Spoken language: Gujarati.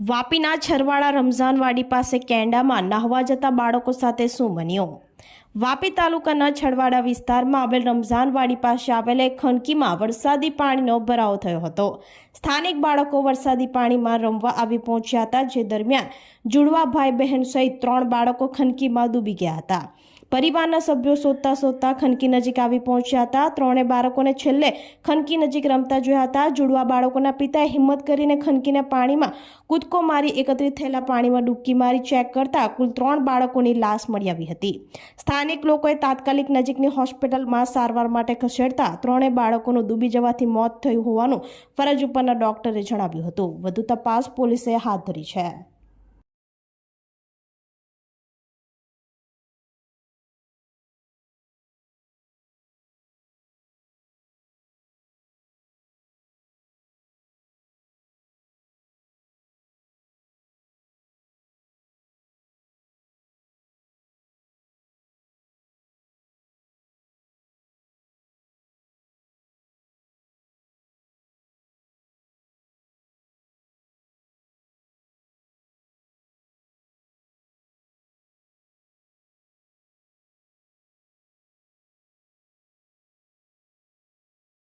વાપીના છરવાડા રમઝાનવાડી પાસે કેન્ડામાં નાહવા જતા બાળકો સાથે શું બન્યું? વાપી તાલુકાના છડવાડા વિસ્તારમાં આવેલ રમઝાનવાડી પાસે આવેલ એક ખનકીમાં વરસાદી પાણીનો ભરાવો થયો હતો. સ્થાનિક બાળકો વરસાદી પાણીમાં રમવા આવી પહોંચ્યા હતા, જે દરમિયાન જુડવા ભાઈ બહેન સહિત ત્રણ બાળકો ખનકીમાં ડૂબી ગયા હતા. પરિવારના સભ્યો શોધતા શોધતા ખનકી નજીક આવી પહોંચ્યા હતા. ત્રણે બાળકોને છેલ્લે ખનકી નજીક રમતા જોયા હતા. જુડવા બાળકોના પિતાએ હિંમત કરીને ખનકીને પાણીમાં કૂદકો મારી એકત્રિત થયેલા પાણીમાં ડૂબકી મારી ચેક કરતા કુલ ત્રણ બાળકોની લાશ મળી આવી હતી. સ્થાનિક લોકોએ તાત્કાલિક નજીકની હોસ્પિટલમાં સારવાર માટે ખસેડતા ત્રણેય બાળકોનું ડૂબી જવાથી મોત થયું હોવાનું ફરજ ઉપરના ડોક્ટરે જણાવ્યું હતું. વધુ તપાસ પોલીસે હાથ ધરી છે.